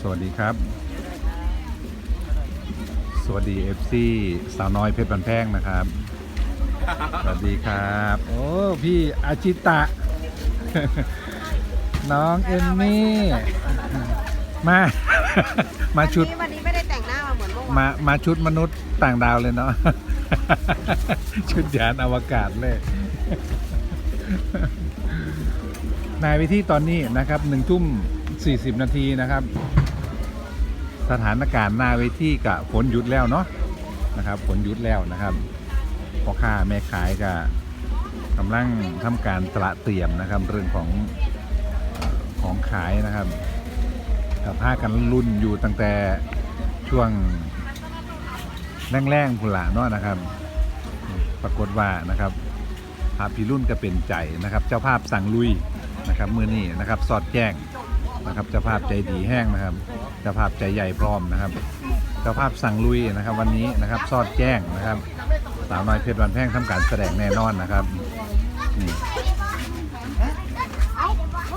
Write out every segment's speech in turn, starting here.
สวัสดีครับ สวัสดี FC สาวน้อยเพชรบันแพงนะครับ สวัสดีครับ โอ้พี่อาชิตะ น้องเอมมี่ มา มาชุด วันนี้ไม่ได้แต่งหน้ามาเหมือนเมื่อวานมา มาชุดมนุษย์ต่างดาวเลยเนาะ ชุดยานอวกาศเลย นายไปที่ตอนนี้นะครับหนึ่งทุ่มสี่สิบนาทีนะครับ สถานการณ์หน้าเวทีกับฝนหยุดแล้วเนาะนะครับฝนหยุดแล้วนะครับพ่อค้าแม่ขายก็กำลังทำการตระเตรียมนะครับ เรื่องของของขายนะครับกับผ้ากันรุ่นอยู่ตั้งแต่ช่วงแรงๆพุนละเนาะนะครับ ปรากฏว่านะครับพระพิรุ่นก็เป็นใจนะครับ เจ้าภาพสั่งลุยนะครับมือนี้นะครับ สอดแจ้งนะครับเจ้าภาพใจดีแห้งนะครับ เจ้าภาพใจใหญ่พร้อมนะครับเจ้าภาพสั่งลุยนะครับ วันนี้นะครับสอดแจ้งนะครับสาวน้อยเพชรวันแพงทำการแสดงแน่นอนนะครับนี่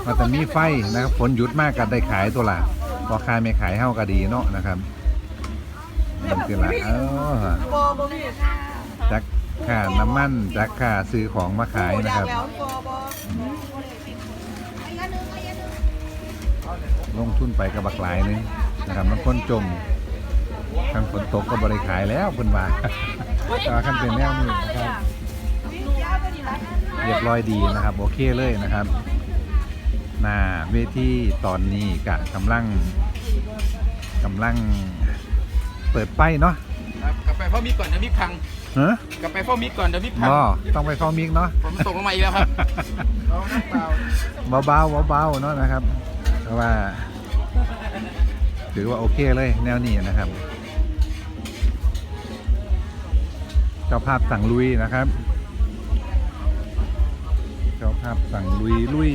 มาแต่มีไฟนะครับฝนหยุดมากกันได้ขายตัวละพอขายไม่ขายเท่าก็ดีเนาะนะครับมันคือละเออโบโบมีค่ะจักค่าน้ำมันจักค่าซื้อของมาขายนะครับ ล้วโบโบลงทุนไปกับบักหลายหนึงนะครับมันคนจมทางฝนตกก็บริขายแล้วเพิ่นว่าแต่ว่าขั้นเป็นแนวนี้นะครับเรียบร้อยดีนะครับโอเคเลยนะครับหน้าเวทีตอนนี้กะกำลังกำลังเปิดไปเนาะครับกลับไปเฝ้ามิกก่อนเดี๋ยวมิกพังเฮ้อกลับไปเฝ้ามิกก่อนเดี๋ยวมิกพังก็ต้องไปเข้ามิกเนาะผมตกลงมาอีกแล้วครับเอาน้ำเปล่าเบาๆเบาๆเนาะนะครับ เพราะว่าถือว่าโอเคเลยแนวนี้นะครับ เจ้าภาพสั่งลุยนะครับ เจ้าภาพสั่งลุยลุย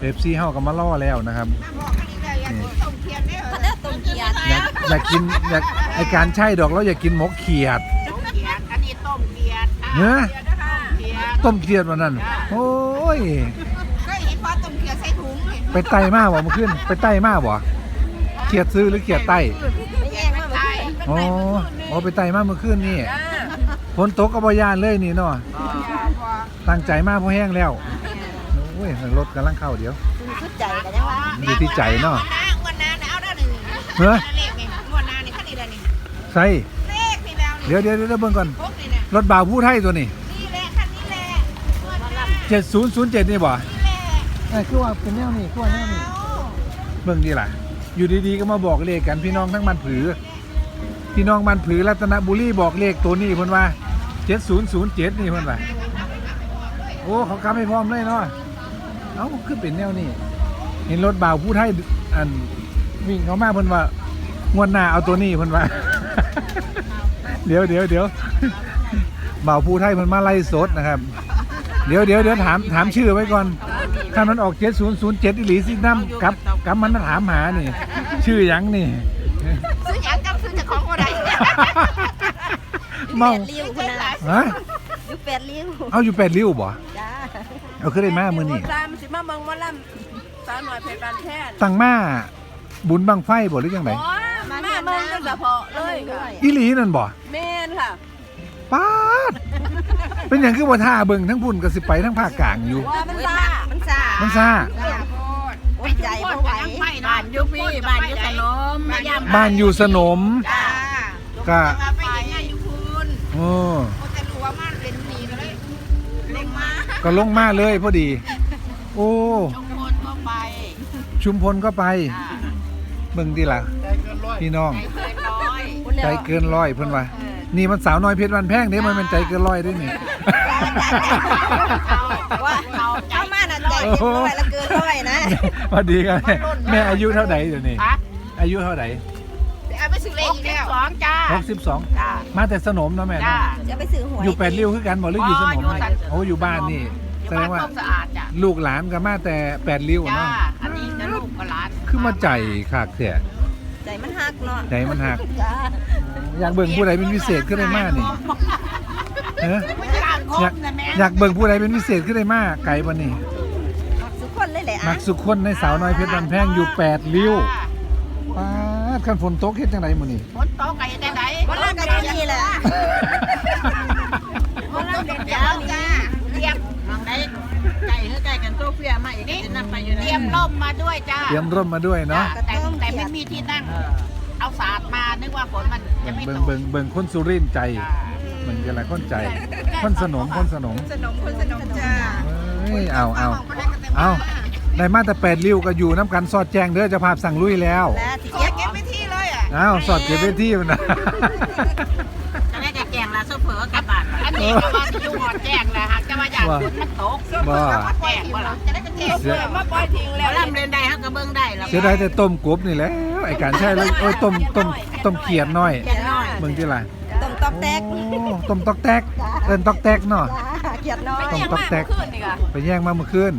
เอฟซีเฮาก็มาล่อแล้วนะครับต้มเทียนได้เหรอต้มเทียนอยากอยากกินอยากไอการใช่ดอกแล้วอยากกินหมกเขียดต้มเทียนอันนี้ต้มเทียนเนื้อเทียน ต้มเขียดวันนั้น โอ้ย ก็เห็นว่าต้มเทียนใส่ถุงไปไต่มากบ่เมื่อคืนไปไต่มากบ่เขียดซื้อหรือเขียดไต่ไม่แย่งมาเหมือนกันอ๋ออ๋อไปไต่มากเมื่อคืนนี่ฝนตกก็บ่ยานเลยนี่เนาะตั้งใจมากเพราะแห้งแล้วโอ้ยรถกำลังเข้าเดี๋ยว ชุดใจกันยังวะอยู่ที่ใจเนาะงวดหน้าเอาได้หนึ่งเฮ้ยเลขไงงวดหน้านี่ขั้นนี้เลยนี่ใส่เลขนี่แล้วนี่เดี๋ยวเดี๋ยวเดี๋ยวเบิ่งก่อน พกนี่นะรถบ่าวผู้ไทยตัวนี้นี่แหละขั้นนี้แหละง วดหน้า7007นี่บ่นี่แหละไอ้คือว่าเป็นแนวนี้คือว่าแนวนี้เบิ่งดีล่ะ อยู่ดีๆก็มาบอกเลขกันพี่น้องทั้งบ้านผือ พี่น้องบ้านผือรัตนบุรีบอกเลขตัวนี้เพิ่นว่า7007นี่เพิ่นว่าโอ้เขากำให้พร้อมเลยเนาะเอ้าคือเป็นแนวนี้เห็นรถบ่าวผู้ไทยอันวิ่งเขามาเพิ่นว่างวดหน้าเอาตัวนี้เพิ่นว่า เดี๋ยวเดี๋ยวเดี๋ยวบ่าวผู้ไทยเพิ่นมาไล่สดนะครับ เดี๋ยวเดี๋ยวเดี๋ยวถามถามชื่อไว้ก่อน ถ้ามันออก7007อีหลีสิน้ำกับกับมันมาถามหานี่ ชื่อหยังนี่ ซื้อหยังกับซื้อจากของคนใดเมาลิ้วคนละฮะยุแปดลิ้วเอาอยู่แปดริ้วบ่จ้าเอาขึ้นได้มามือนี่ตามสิมาเบิ่งหมาล่ำสาวหน่อยเพชรบานแพทย์ตั้งมาบุญบังไฟบ่หรือยังไงโอ้ยมาเบิ่งกันเฉพาะเลยค่ะอีหลีนั่นบ่แม่นค่ะป๊าด เป็นอย่างคือว่าท่าเบิ่งทั้งพุ่นกับสิไปทั้งภาคกลางอยู่ ว่ามันซ่ามันซ่ามันซ่าโอ้ยใจบ่ไหวบ้านอยู่พี่บ้านอยู่ขนมมายามบ้านอยู่สนมจ้าก็ไปยังไงอยู่คุณโอ้โอ้แต่รู้ว่ามันเป็นหนีก็เลยลงมาก็ลงมาเลยพอดี โอ้ทุกคนก็ไปชุมพลก็ไปเบิ่งดีล่ะพี่น้องเกินร้อยใจเกินร้อยเพิ่นว่านี่มันสาวน้อยเพชรวันแพงเด้มันเป็นใจเกินร้อยด้วยนี่ ว่าเอาเอามาน่ะใจเกินร้อยแล้วเกินร้อยนะพอดีกันแม่อายุเท่าไหร่เดี๋ยวนี้ฮะอายุเท่าไหร่เอาไปซื้อเลขอีกแล้วสองจ้าหกสิบสองจ้ามาแต่สนมเนาะแม่จ้าเนาะจะไปซื้อหวยอยู่แปดริ้วคือกันบ่หรืออยู่สนมอ๋ออยู่นี่สนมโอ้อยู่บ้านนี่แสดงว่าสะอาดจ้ะลูกหลานก็มาแต่แปดริ้วเนาะอันนี้จะลูกกับหลานคือมาใจขากแท้ใจมันหักเนาะใจมันหักอยากเบิ่งผู้ใดเป็นพิเศษขึ้นได้มากนี่เอ อไม่ใช่การคอยากมนะแม่อยากเบิ่งผู้ใดเป็นพิเศษขึ้นได้มากไกลปะนี่สุกคนเลยแหละมักสุขคนในสาวน้อยเพชรบันแพงอยู่แปดริ้วป้าดคันฝนตกเฮ็ดจังไดมื้อนี้ ฝนตกไก่ได้ไหนวันละกันที่นี่แหละวันละเด็ดเดียวจ้าเตรียมมองได้ไก่เฮ้ยไก่กันโซเฟียมาอีกนี่จะนำไปอยู่เตรียมร่มมาด้วยจ้าเตรียมร่มมาด้วยเนาะแต่แต่ไม่มีที่นั่ง เอาสาดมานึกว่าฝนมันจะไม่เบิ่งตกเบิ่งเบิ่งคนสุรินทร์ใจ เบิ่งจังไดคนใจคนสนมคนสนมสนมคนสนมจ้าเอ้ยเอาเอาเอาได้มาแต่แปดริ้วก็อยู่น้ำกันสอดแจงเด้อเจะภาพสั่งลุยแล้วและที่เก็บเก็บไปที่เลยอะอ้าวสอดเก็บไว้ที่มันนะจะได้แต่แกงละโซเฟอร์กับบาทอันนี้ก็ว่าอยู่หอดแจ้งแหละหากจะมาอยากฝนมันตกว่าแจ้งว่าล่ะจะได้เป็นแกงเสียมาปล่อยทิ้งแล้วลำเรียนได้เขาก็เบิ่งได้แล้วเสียดายแต่ต้มกบนี่แหล้วไอ้การใช่เลยโอ้ยต้มต้มต้มเขียดน้อยแกงน้อยเบิ่งที่ไร ต้มตอกแตกโอ้ต้มตอกแตกเอิ้นตอกแตกเนาะ จ้าเกียดน้อยต้มตอกแตกไปแย่งมาเมื่อคืน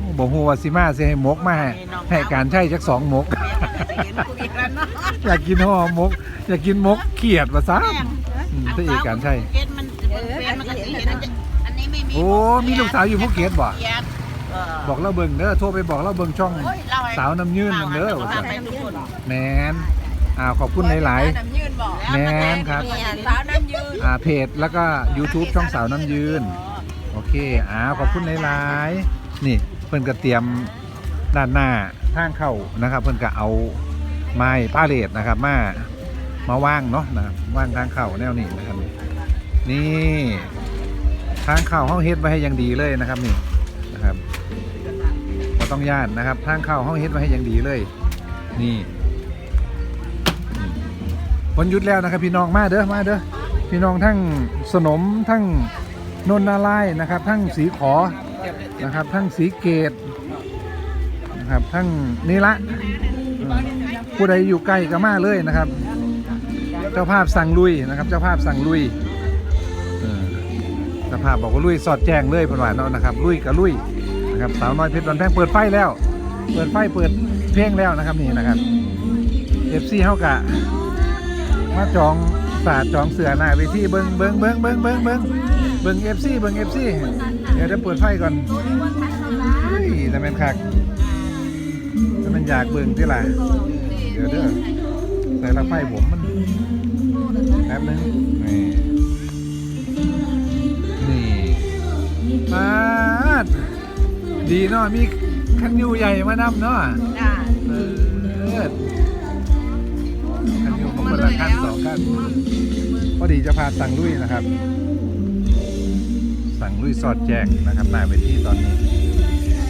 โอ้บอกฮู้ว่าสิมาสิให้หมกมาให้ให้การใช่จักสองหมกเห็นกูอีกแล้วเนาะอยากกินห่อหมก อยากกินหมกเขียดว่าซะอืมถ้าเอกการใช่เกณฑ์มันเปลี่ยนมันก็สิเห็นอันนี้ไม่มีโอ้มีลูกสาวอยู่ภูเก็ตบ่เขียนเออบอกเราเบิ่งเด้อโทรไปบอกเราเบิ่งช่องเล่ให้สาวน้ำยืนนั่นเด้อว่าซั่นไปทุกคนแมน อ้าวขอบคุณหลาย น้ำยืนบอกๆ แมนครับ สาวน้ำยืนอ่าเพจแล้วก็ YouTube ช่องสาวน้ำยืน โอเคอ้าวขอบคุณหลายๆนี่เพิ่นก็เตรียมด้านหน้าทางเข้านะครับ เพิ่นก็เอาไม้ป้าเลดนะครับ มามาว่างเนาะนะครับว่างทางเข้าแนวนี้นะครับ นี่ ทางเข้าห้องเฮ็ดไว้ให้อย่างดีเลยนะครับนี่นะครับก็ต้องย่านนะครับ ทางเข้าห้องเฮ็ดไว้ให้อย่างดีเลย นี่ วันหยุดแล้วนะครับพี่น้องมาเด้อมาเด้อพี่น้องทั้งสนมทั้งนนนาลายนะครับ ทั้งสีขอนะครับ ทั้งสีเกตนะครับทั้งนี่ละผู้ใดอยู่ใกล้ก็มาเลยนะครับ เจ้าภาพสั่งลุยนะครับ เจ้าภาพสั่งลุยเออเจ้าภาพบอกว่าลุยสอดแจ้งเลยเพันวาเนาะนะครับ ลุยกับลุยนะครับสาวน้อยเพชรบันแพงเปิดไฟแล้ว เปิดไฟเปิดเพลงแล้วนะครับนี่นะครับเอฟซีเฮากะ มาจองศาสตร์จองเสือหน้าเวทีเบิ้งเบิ้งเบิ้งเบิ้งเบิ้งเบิ้งเบิ้งเอฟซีเบิ้งเอฟซีเดี๋ยวจะเปิดไฟก่อนเฮ้ยแต่เป็นคักถ้ามันอยากเบิ้งที่ไรเดี๋ยวเด้อใส่ละไฟผมมันแป๊บนึงนี่นี่มาดดีเนาะมีคันยูใหญ่มานำเนาะจ้าเออ คันยูของคนละคันสองคันพอดีจะพาสั่งลุยนะครับ สั่งลุยสอดแจกนะครับหน้าเวทีตอนนี้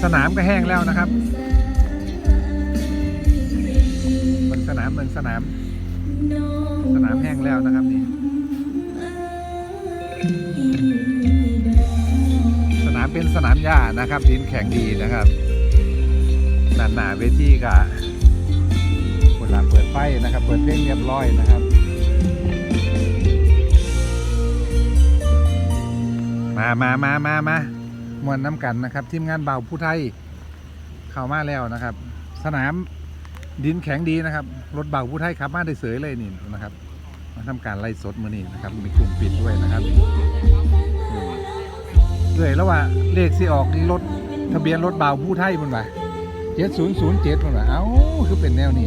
สนามก็แห้งแล้วนะครับเมืองสนามเมืองสนาม สนามแห้งแล้วนะครับนี่สนามเป็นสนามหญ้านะครับดินแข็งดีนะครับหนาหนาเวทีกะ คนละเปิดไฟนะครับ เปิดเพลงเรียบร้อยนะครับ มามามามามามวนน้ำกันนะครับ ทีมงานเบาผู้ไทย เข้ามาแล้วนะครับ สนามดินแข็งดีนะครับ รถเบาผู้ไทยขับมาได้เสยเลยนี่นะครับมาทำการไล่สดมือนี้นะครับ มีกลุ่มปิดด้วยนะครับอืมเลยแล้วว่าเลขสิออกนี่รถทะเบียนรถเบาผู้ไทยมันว่า เจ็ดศูนย์ศูนย์เจ็ดมันว่าเอ้าคือเป็นแนวนี้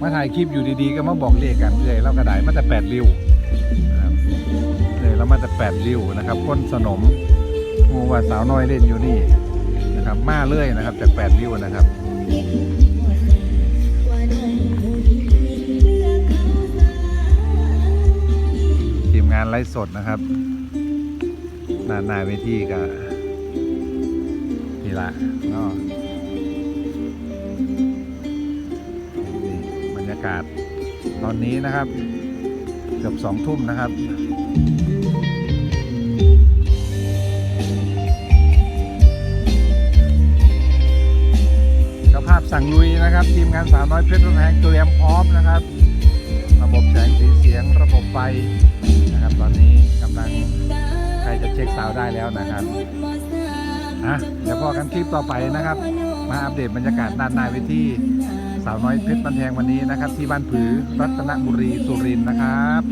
มาถ่ายคลิปอยู่ดีๆ ก็มาบอกเลขกันเลยเรากระไดมาแต่แปดริ้วเลยเรามาแต่แปดริ้วนะครับก้นสนมงูว่าสาวน้อยเล่นอยู่นี่นะครับ มาเรื่อยนะครับ จากแปดริ้วนะครับทีมงานไลฟ์สดนะครับหน้าหน้าเวทีก็ นี่ละเนาะนี่บรรยากาศ ตอนนี้นะครับ เกือบสองทุ่มนะครับเจ้าภาพสั่งลุยนะครับ ทีมงานสาวน้อยเพชรบ้านแพงเตรียมพร้อมนะครับ ระบบแสงสีเสียงระบบไฟนะครับ ตอนนี้กำลังใครจะเช็คซาวได้แล้วนะครับ นะเดี๋ยวพอกันคลิปต่อไปนะครับ มาอัปเดตบรรยากาศด้านในเวทีสาวน้อยเพชรบันแทงวันนี้นะครับ ที่บ้านผือรัตนบุรีสุรินทร์นะครับ